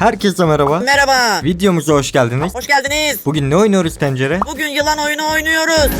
Herkese merhaba. Merhaba. Videomuza hoş geldiniz. Hoş geldiniz. Bugün ne oynuyoruz tencere? Bugün yılan oyunu oynuyoruz.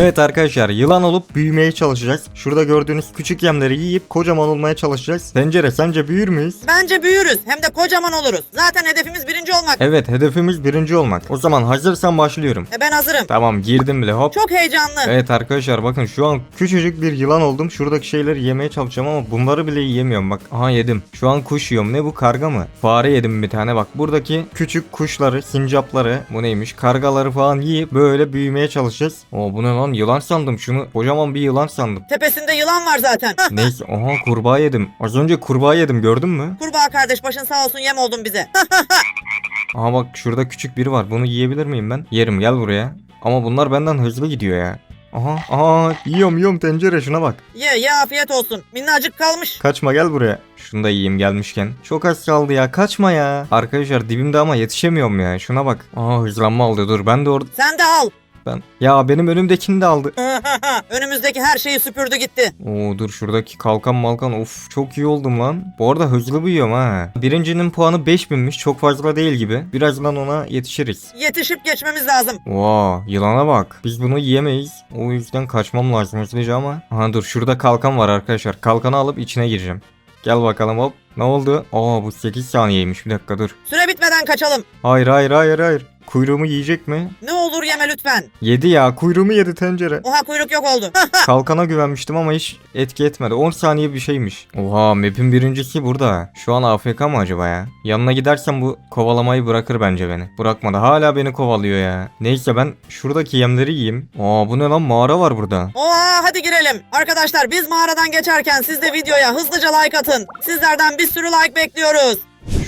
Evet arkadaşlar yılan olup büyümeye çalışacağız. Şurada gördüğünüz küçük yemleri yiyip kocaman olmaya çalışacağız. Tencere sence büyür müyüz? Bence büyürüz. Hem de kocaman oluruz. Zaten hedefimiz birinci olmak. Evet hedefimiz birinci olmak. O zaman hazırsan başlıyorum. E ben hazırım. Tamam girdim bile hop. Çok heyecanlı. Evet arkadaşlar bakın şu an küçücük bir yılan oldum. Şuradaki şeyleri yemeye çalışacağım ama bunları bile yiyemiyorum bak. Aha yedim. Şu an kuş yiyorum. Ne bu karga mı? Fare yedim bir tane bak. Buradaki küçük kuşları, sincapları, bu neymiş? Kargaları falan yiyip böyle büyümeye çalışacağız. Oo bu ne lan? Yılan sandım şunu. Kocaman bir yılan sandım. Tepesinde yılan var zaten. Neyse aha kurbağa yedim. Az önce kurbağa yedim gördün mü? Kurbağa kardeş başın sağ olsun yem oldun bize. Aha bak şurada küçük biri var. Bunu yiyebilir miyim ben? Yerim gel buraya. Ama bunlar benden hızlı gidiyor ya. Aha aha yiyorum yiyorum tencere şuna bak. ye ye afiyet olsun. Minnacık kalmış. Kaçma gel buraya. Şunu da yiyeyim gelmişken. Çok az kaldı ya kaçma ya. Arkadaşlar dibimde ama yetişemiyorum ya. Şuna bak. Aa hızlanma aldı dur ben de orada. Sen de al. Ben... Ya benim önümdekini de aldı. Önümüzdeki her şeyi süpürdü gitti. Oo dur şuradaki kalkan malkan of çok iyi oldum lan. Bu arada hızlı büyüyorum ha. Birincinin puanı 5000'miş çok fazla değil gibi. Birazdan ona yetişiriz. Yetişip geçmemiz lazım. Vaa yılana bak. Biz bunu yiyemeyiz. O yüzden kaçmam lazım hızlıca ama. Aha dur şurada kalkan var arkadaşlar. Kalkanı alıp içine gireceğim. Gel bakalım hop. Ne oldu? Aa bu 8 saniyeymiş bir dakika dur. Süre bitmeden kaçalım. Hayır hayır hayır hayır. Kuyruğumu yiyecek mi? Ne olur yeme lütfen. Yedi ya kuyruğumu yedi tencere. Oha kuyruk yok oldu. Kalkana güvenmiştim ama hiç etki etmedi. 10 saniye bir şeymiş. Oha map'in birincisi burada. Şu an AFK mı acaba ya? Yanına gidersem bu kovalamayı bırakır bence beni. Bırakmadı hala beni kovalıyor ya. Neyse ben şuradaki yemleri yiyeyim. Aa bu ne lan mağara var burada. Oha hadi girelim. Arkadaşlar biz mağaradan geçerken siz de videoya hızlıca like atın. Sizlerden bir sürü like bekliyoruz.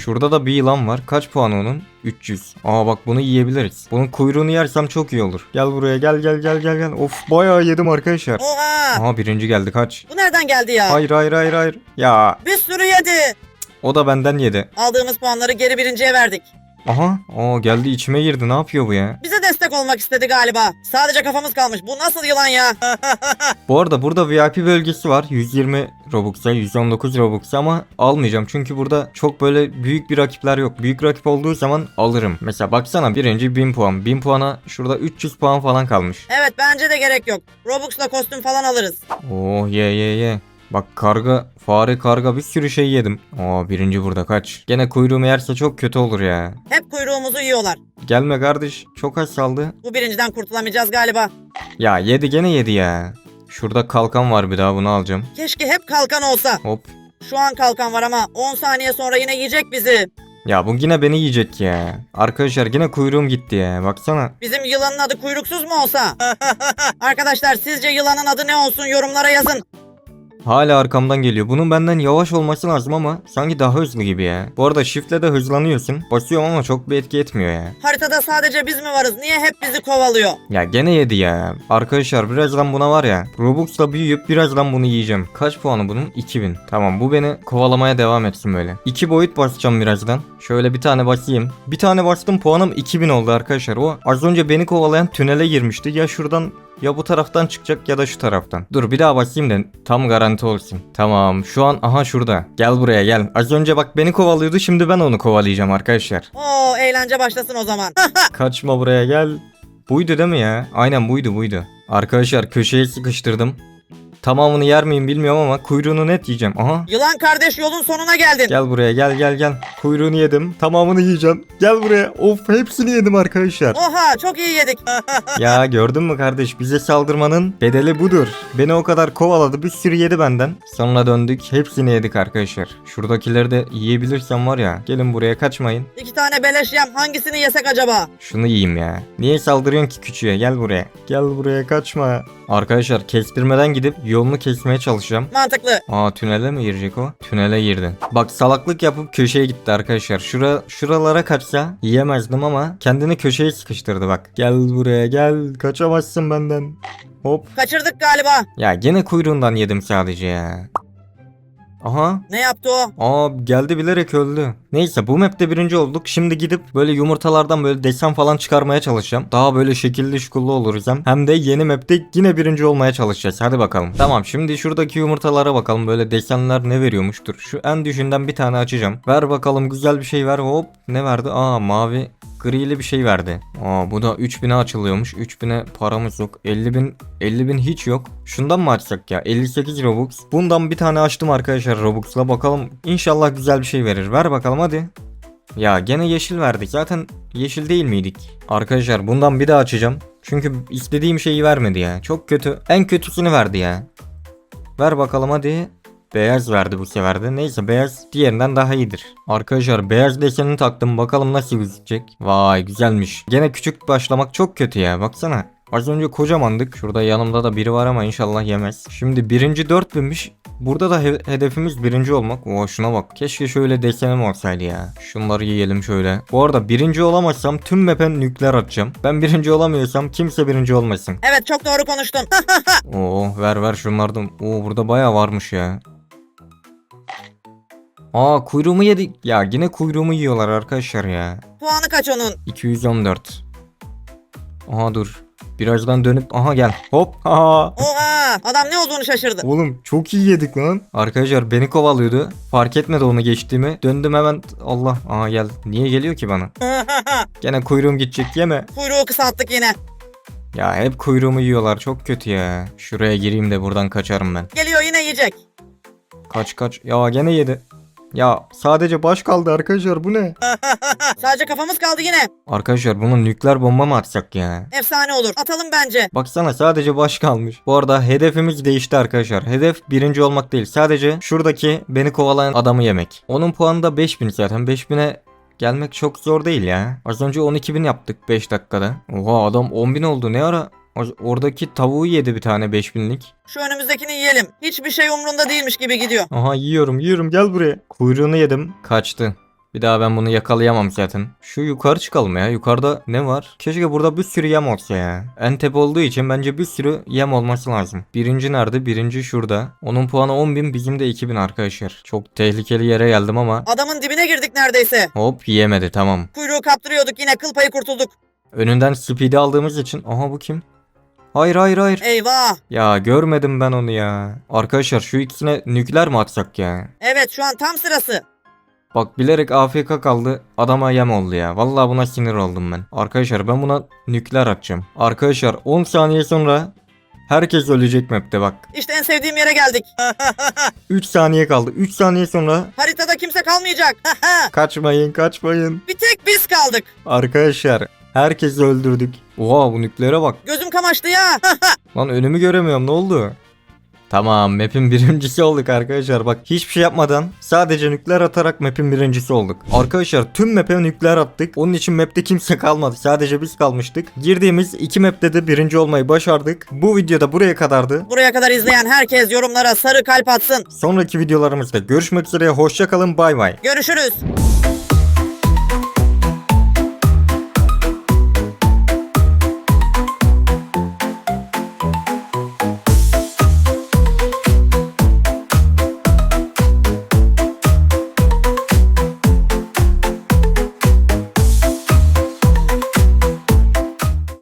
Şurada da bir yılan var. Kaç puan onun? 300. Aa bak bunu yiyebiliriz. Bunun kuyruğunu yersem çok iyi olur. Gel buraya gel gel gel gel gel. Of bayağı yedim arkadaşlar. Oha. Aha birinci geldi kaç. Bu nereden geldi ya? Hayır hayır hayır hayır. Ya Bir sürü yedi. o da benden yedi. Aldığımız puanları geri birinciye verdik. Aha. Aa geldi içime girdi. Ne yapıyor bu ya? Bize destek olmak istedi galiba. Sadece kafamız kalmış. Bu nasıl yılan ya? Bu arada burada VIP bölgesi var. 120 Robux'a, 119 Robux'a ama almayacağım. Çünkü burada çok böyle büyük bir rakipler yok. Büyük rakip olduğu zaman alırım. Mesela baksana birinci 1000 puan. 1000 puana şurada 300 puan falan kalmış. evet bence de gerek yok. Robux'la kostüm falan alırız. Oo ye ye ye. Bak karga, fare karga bir sürü şey yedim. Aa birinci burada kaç. Gene kuyruğumu yerse çok kötü olur ya. Hep kuyruğumuzu yiyorlar. Gelme kardeş. Çok az kaldı. Bu birinciden kurtulamayacağız galiba. Ya yedi gene yedi ya. Şurada kalkan var bir daha bunu alacağım. Keşke hep kalkan olsa. Hop. Şu an kalkan var ama 10 saniye sonra yine yiyecek bizi. Ya bu yine beni yiyecek ya. Arkadaşlar yine kuyruğum gitti ya. Baksana. Bizim yılanın adı kuyruksuz mu olsa? Arkadaşlar sizce yılanın adı ne olsun yorumlara yazın. Hala arkamdan geliyor. Bunun benden yavaş olması lazım ama sanki daha hızlı gibi ya. Bu arada shiftle de hızlanıyorsun. Basıyorum ama çok bir etki etmiyor ya. Haritada sadece biz mi varız? Niye hep bizi kovalıyor? Ya gene yedi ya. Arkadaşlar birazdan buna var ya. Robux'la büyüyüp birazdan bunu yiyeceğim. Kaç puanı bunun? 2000. Tamam bu beni kovalamaya devam etsin böyle. 2 boyut basacağım birazdan. Şöyle bir tane basayım. Bir tane bastım puanım 2000 oldu arkadaşlar. O az önce beni kovalayan tünele girmişti. Ya şuradan ya bu taraftan çıkacak ya da şu taraftan. Dur bir daha basayım da tam garanti olsun. Tamam şu an aha şurada. Gel buraya gel. Az önce bak beni kovalıyordu şimdi ben onu kovalayacağım arkadaşlar. Oo eğlence başlasın o zaman. Kaçma buraya gel. Buydu değil mi ya? Aynen buydu buydu. Arkadaşlar köşeye sıkıştırdım. Tamamını yer miyim bilmiyorum ama kuyruğunu net yiyeceğim. Aha. Yılan kardeş yolun sonuna geldin. Gel buraya gel gel gel. Kuyruğunu yedim. Tamamını yiyeceğim. Gel buraya. Of hepsini yedim arkadaşlar. Oha çok iyi yedik. ya gördün mü kardeş bize saldırmanın bedeli budur. Beni o kadar kovaladı bir sürü yedi benden. Sonra döndük hepsini yedik arkadaşlar. Şuradakileri de yiyebilirsem var ya. Gelin buraya kaçmayın. İki tane beleş yem hangisini yesek acaba? Şunu yiyeyim ya. Niye saldırıyorsun ki küçüğe? Gel buraya. Gel buraya kaçma. Arkadaşlar kestirmeden gidip yolunu kesmeye çalışacağım. Mantıklı. Aa tünele mi girecek o? Tünele girdi. Bak salaklık yapıp köşeye gitti arkadaşlar. Şura şuralara kaçsa yiyemezdim ama kendini köşeye sıkıştırdı bak. Gel buraya gel. Kaçamazsın benden. Hop. Kaçırdık galiba. Ya gene kuyruğundan yedim sadece ya. Aha. Ne yaptı o? Aa geldi bilerek öldü. Neyse bu map'te birinci olduk. Şimdi gidip böyle yumurtalardan böyle desen falan çıkarmaya çalışacağım. Daha böyle şekilli şukullu oluruz hem. Hem de yeni map'te yine birinci olmaya çalışacağız. Hadi bakalım. Tamam şimdi şuradaki yumurtalara bakalım. Böyle desenler ne veriyormuştur. Şu en düşünden bir tane açacağım. Ver bakalım güzel bir şey ver. Hop ne verdi? Aa mavi grili bir şey verdi. Aa bu da 3000'e açılıyormuş. 3000'e paramız yok. 50.000 50.000 hiç yok. Şundan mı açsak ya? 58 Robux. Bundan bir tane açtım arkadaşlar Robux'la. Bakalım inşallah güzel bir şey verir. Ver bakalım hadi. Ya gene yeşil verdik. Zaten yeşil değil miydik? Arkadaşlar bundan bir daha açacağım. Çünkü istediğim şeyi vermedi ya. Çok kötü. En kötüsünü verdi ya. Ver bakalım hadi. Beyaz verdi bu sefer de. Neyse beyaz diğerinden daha iyidir. Arkadaşlar beyaz desenini taktım. Bakalım nasıl gözükecek. Vay güzelmiş. Gene küçük başlamak çok kötü ya. Baksana. Az önce kocamandık. Şurada yanımda da biri var ama inşallah yemez. Şimdi birinci 4000'miş. Burada da he- hedefimiz birinci olmak. Oo şuna bak. Keşke şöyle desenim olsaydı ya. Şunları yiyelim şöyle. Bu arada birinci olamazsam tüm map'e nükleer atacağım. Ben birinci olamıyorsam kimse birinci olmasın. Evet çok doğru konuştun. Oo ver ver şunlardan. Oo burada baya varmış ya. Aa kuyruğumu yedik. Ya yine kuyruğumu yiyorlar arkadaşlar ya. Puanı kaç onun? 214. Aha dur. Birazdan dönüp aha gel. Hop. Aha. Oha! Adam ne olduğunu şaşırdı. Oğlum çok iyi yedik lan. Arkadaşlar beni kovalıyordu. Fark etmedi onu geçtiğimi. Döndüm hemen. Allah. Aha gel. Niye geliyor ki bana? Gene kuyruğum gidecek yeme. Kuyruğu kısalttık yine. Ya hep kuyruğumu yiyorlar. Çok kötü ya. Şuraya gireyim de buradan kaçarım ben. Geliyor yine yiyecek. Kaç kaç. Ya gene yedi. Ya sadece baş kaldı arkadaşlar bu ne? Sadece kafamız kaldı yine. Arkadaşlar bunu nükleer bomba mı atsak ya? Efsane olur. Atalım bence. Baksana sadece baş kalmış. Bu arada hedefimiz değişti arkadaşlar. Hedef birinci olmak değil. Sadece şuradaki beni kovalayan adamı yemek. Onun puanı da 5000 zaten. 5000'e gelmek çok zor değil ya. Az önce 12.000 yaptık 5 dakikada. Oha adam 10.000 oldu ne ara? Oradaki tavuğu yedi bir tane 5000'lik. Şu önümüzdekini yiyelim. Hiçbir şey umrunda değilmiş gibi gidiyor. Aha yiyorum yiyorum gel buraya. Kuyruğunu yedim. Kaçtı. Bir daha ben bunu yakalayamam zaten. Şu yukarı çıkalım ya. Yukarıda ne var? Keşke burada bir sürü yem olsa ya. En tepe olduğu için bence bir sürü yem olması lazım. Birinci nerede? Birinci şurada. Onun puanı 10.000 bizim de 2000 arkadaşlar. Çok tehlikeli yere geldim ama. Adamın dibine girdik neredeyse. Hop yiyemedi tamam. Kuyruğu kaptırıyorduk yine kıl payı kurtulduk. Önünden speed'i aldığımız için. Aha bu kim? Hayır hayır hayır. Eyvah. Ya görmedim ben onu ya. Arkadaşlar şu ikisine nükleer mi atsak ya? Evet şu an tam sırası. Bak bilerek AFK kaldı. Adama yem oldu ya. Vallahi buna sinir oldum ben. Arkadaşlar ben buna nükleer atacağım. Arkadaşlar 10 saniye sonra herkes ölecek map'te bak. İşte en sevdiğim yere geldik. 3 saniye kaldı. 3 saniye sonra Haritada kimse kalmayacak. kaçmayın kaçmayın. Bir tek biz kaldık. Arkadaşlar herkesi öldürdük. Oha bu nükleere bak. Gözüm kamaştı ya. Lan önümü göremiyorum ne oldu? Tamam map'in birincisi olduk arkadaşlar bak hiçbir şey yapmadan sadece nükleer atarak map'in birincisi olduk. Arkadaşlar tüm map'e nükleer attık. Onun için map'te kimse kalmadı sadece biz kalmıştık. Girdiğimiz iki map'te de birinci olmayı başardık. Bu videoda buraya kadardı. Buraya kadar izleyen herkes yorumlara sarı kalp atsın. Sonraki videolarımızda görüşmek üzere hoşçakalın bay bay. Görüşürüz.